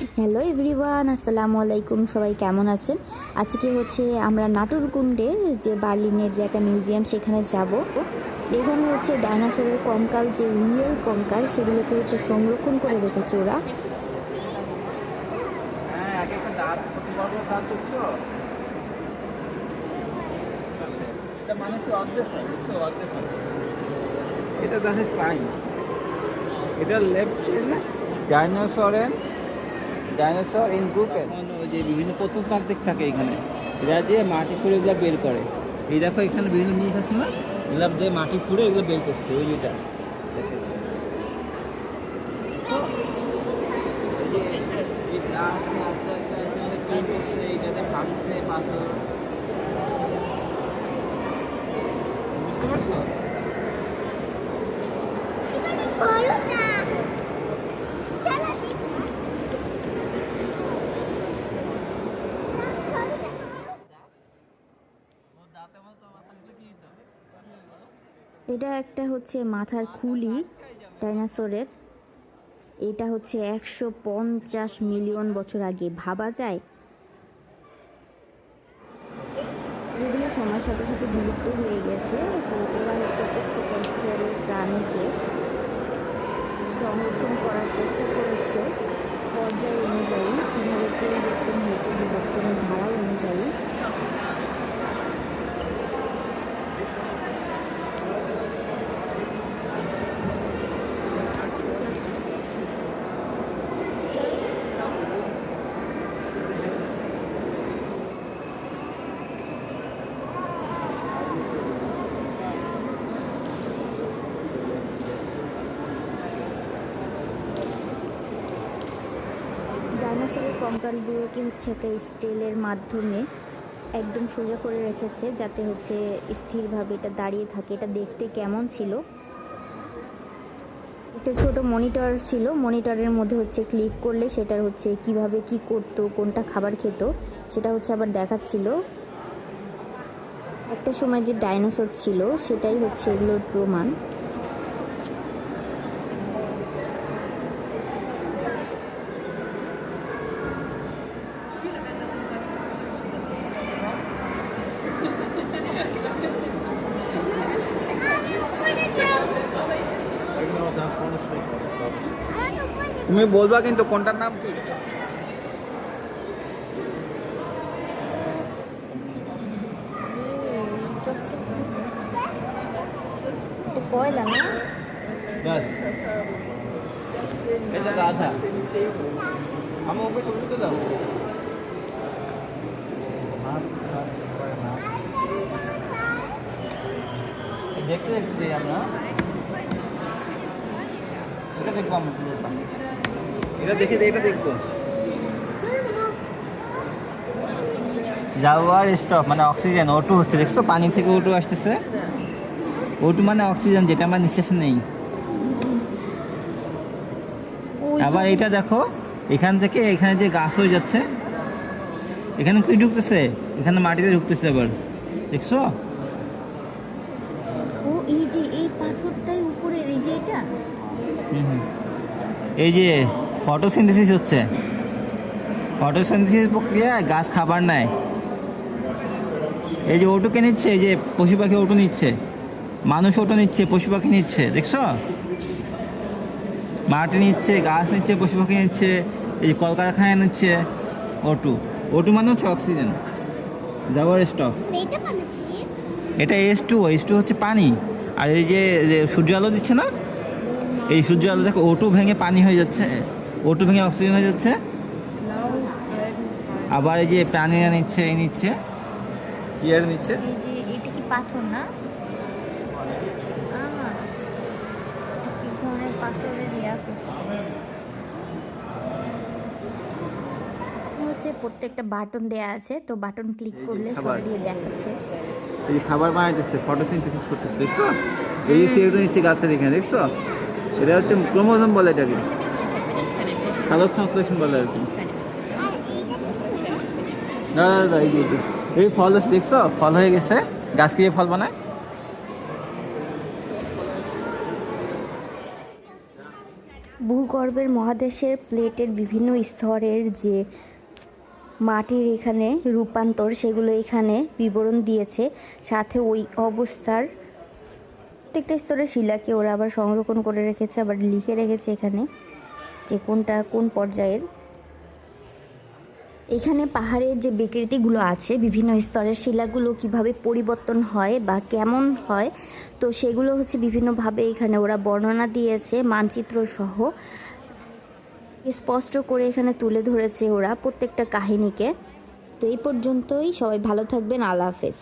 Hello everyone, আসসালামু আলাইকুম। সবাই কেমন আছেন? আজকে হচ্ছে আমরা নাটুর কুণ্ডে যে বার্লিনের যে একটা মিউজিয়াম, সেখানে যাব। এখানে হচ্ছে ডাইনোসরের কঙ্কাল, যে রিয়েল কঙ্কাল, সেগুলোকে হচ্ছে সংরক্ষণ করে রেখেছে ওরা। এটা এটা লেফট ডাইনোসরের ডাইনোসর ইন গ্রুপে যে বিভিন্ন প্রত্নতাত্ত্বিক থাকে এখানে। এরা যে মাটি খুঁড়ে এগুলো বের করে। এই দেখো এখানে বিভিন্ন জিনিস আছে না? এগুলো যে মাটি খুঁড়ে এগুলো বের করছে, ওই যেটা। এইটাতে ভাঙছে পাথর। এটা একটা হচ্ছে মাথার খুলি ডাইনোসরের। এটা হচ্ছে একশো পঞ্চাশ মিলিয়ন বছর আগে ভাবা যায়। যেগুলো সময়ের সাথে সাথে বিলুপ্ত হয়ে গেছে। তো ওরা হচ্ছে প্রত্যেকটা স্তরের প্রাণীকে সংরক্ষণ করার চেষ্টা করেছে। পর্যায় অনুযায়ী কীভাবে পরিবর্তন হয়েছে, বিবর্তনের ধারা অনুযায়ী ডাইনোসরের কঙ্কালগুলোকে হচ্ছে একটা স্টেলের মাধ্যমে একদম সোজা করে রেখেছে, যাতে হচ্ছে স্থিরভাবে এটা দাঁড়িয়ে থাকে। এটা দেখতে কেমন ছিল? একটা ছোট মনিটর ছিল। মনিটরের মধ্যে হচ্ছে ক্লিক করলে সেটার হচ্ছে কীভাবে কি করতো, কোনটা খাবার খেত, সেটা হচ্ছে আবার দেখাচ্ছিল। একটা সময় যে ডাইনোসর ছিল, সেটাই হচ্ছে এগুলোর প্রমাণ। তুমি বলবা কিন্তু কোনটার নাম কি? কয়লা না? ব্যাস। এটা গাধা। আমি ওকে ছবি তুলতে দাও দেখতে দেখতে আমরা। এটা দেখব আমরা পুরোটা। এটা দেখে এটা দেখব। যাওয়ার স্টপ মানে অক্সিজেন ওটু হচ্ছে দেখছ? পানি থেকে ওটু আসতেছে। ওটু মানে অক্সিজেন যেটা আমার নিঃশ্বাসে নেই। আবার এটা দেখো এখান থেকে এখানে যে গাছ হয়ে যাচ্ছে এখানে কি ঢুকতেছে? এখানে মাটিতে ঢুকতেছে আবার। দেখছ? ও এই যে এই পাথরটাই উপরের এই যে এটা। এই যে ফটোসিনথেসিস হচ্ছে। ফটোসিনথেসিস প্রক্রিয়ায় গাছ খাবার নেয়। এই যে ওটুকে নিচ্ছে এই যে পশু পাখি ওটু নিচ্ছে। মানুষ ওটু নিচ্ছে পশু পাখি নিচ্ছে দেখছ? মাটি নিচ্ছে গাছ নিচ্ছে পশু পাখি নিচ্ছে এই যে কলকারখানা নিচ্ছে ওটু। ওটু মানে হচ্ছে অক্সিজেন যাওয়ার স্টফ মানে এটা এস টু এস টু হচ্ছে পানি। আর এই যে সূর্য আলো দিচ্ছে না এই সূর্য আলো দেখো ওটু ভেঙে পানি হয়ে যাচ্ছে। ওটু ভেঙে অক্সিজেন হয়ে যাচ্ছে। আবার এই যে প্রাণীরা নিচ্ছে এই নিচ্ছে। কি আর নিচ্ছে? এই যে এটা কি পাথর না? হচ্ছে প্রত্যেকটা বাটন দেয়া আছে তো বাটন ক্লিক করলে। সরে দিয়ে দেখাচ্ছে। এই খাবার বানাইতেছে ফটোসিনথেসিস করতেছে দেখছ? এই সিএটো নিচ্ছে গাছের এখানে দেখছ? এটা হচ্ছে ক্রোমোজোম বলে এটাকে। সালোক সংশ্লেষণ বলে আর কি। না এই এই ফল দেখছ? ফল হয়ে গেছে। গাছ দিয়ে ফল বানায়? ভূগর্ভের মহাদেশের প্লেটের বিভিন্ন স্তরের যে মাটির এখানে রূপান্তর, সেগুলো এখানে বিবরণ দিয়েছে। সাথে ওই অবস্থার প্রত্যেকটা স্তরের শিলাকে ওরা আবার সংরক্ষণ করে রেখেছে, আবার লিখে রেখেছে এখানে যে কোনটা কোন পর্যায়ের। এখানে পাহাড়ের যে বিকৃতিগুলো আছে, বিভিন্ন স্তরের শিলাগুলো কীভাবে পরিবর্তন হয় বা কেমন হয়, তো সেগুলো হচ্ছে বিভিন্নভাবে এখানে ওরা বর্ণনা দিয়েছে মানচিত্র সহ স্পষ্ট করে এখানে তুলে ধরেছে ওরা প্রত্যেকটা কাহিনীকে। তো এই পর্যন্তই, সবাই ভালো থাকবেন, আল্লাহ হাফেজ।